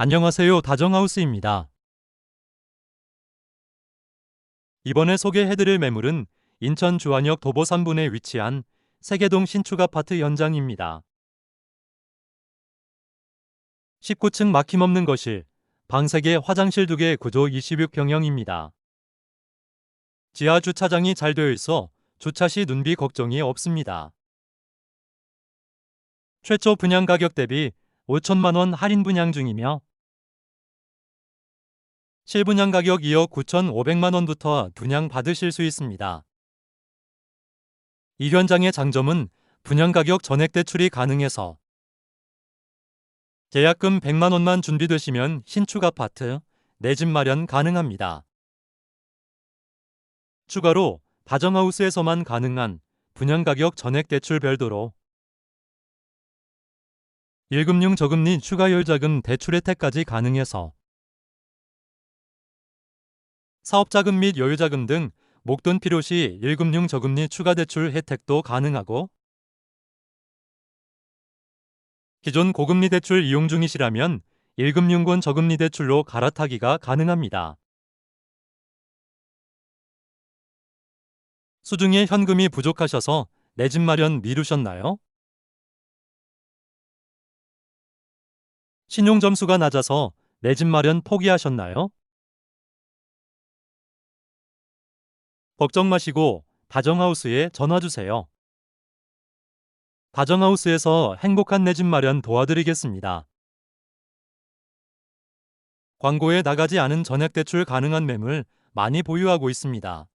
안녕하세요. 다정하우스입니다. 이번에 소개해드릴 매물은 인천 주안역 도보 3분에 위치한 세계동 신축 아파트 현장입니다. 19층 막힘없는 거실, 방 3개, 화장실 2개 구조 26평형입니다. 지하 주차장이 잘 되어 있어 주차 시 눈비 걱정이 없습니다. 최초 분양 가격 대비 5천만 원 할인 분양 중이며 실분양 가격 2억 9천5백만 원부터 분양 받으실 수 있습니다. 이 현장의 장점은 분양 가격 전액 대출이 가능해서 계약금 100만 원만 준비되시면 신축 아파트, 내 집 마련 가능합니다. 추가로 다정하우스에서만 가능한 분양 가격 전액 대출 별도로 1금융 저금리 추가 열자금 대출 혜택까지 가능해서 사업자금 및 여유자금 등 목돈 필요 시 1금융 저금리 추가 대출 혜택도 가능하고 기존 고금리 대출 이용 중이시라면 1금융권 저금리 대출로 갈아타기가 가능합니다. 수중에 현금이 부족하셔서 내 집 마련 미루셨나요? 신용 점수가 낮아서 내 집 마련 포기하셨나요? 걱정 마시고 다정하우스에 전화 주세요. 다정하우스에서 행복한 내 집 마련 도와드리겠습니다. 광고에 나가지 않은 전액 대출 가능한 매물 많이 보유하고 있습니다.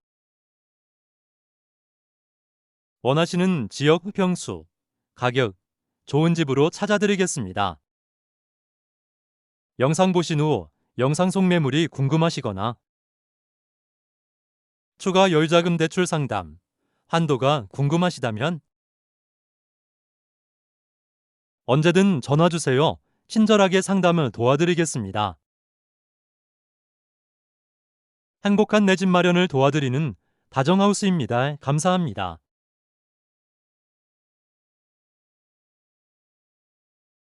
원하시는 지역 평수, 가격, 좋은 집으로 찾아드리겠습니다. 영상 보신 후 영상 속 매물이 궁금하시거나 추가 열자금 대출 상담, 한도가 궁금하시다면 언제든 전화 주세요. 친절하게 상담을 도와드리겠습니다. 행복한 내 집 마련을 도와드리는 다정하우스입니다. 감사합니다.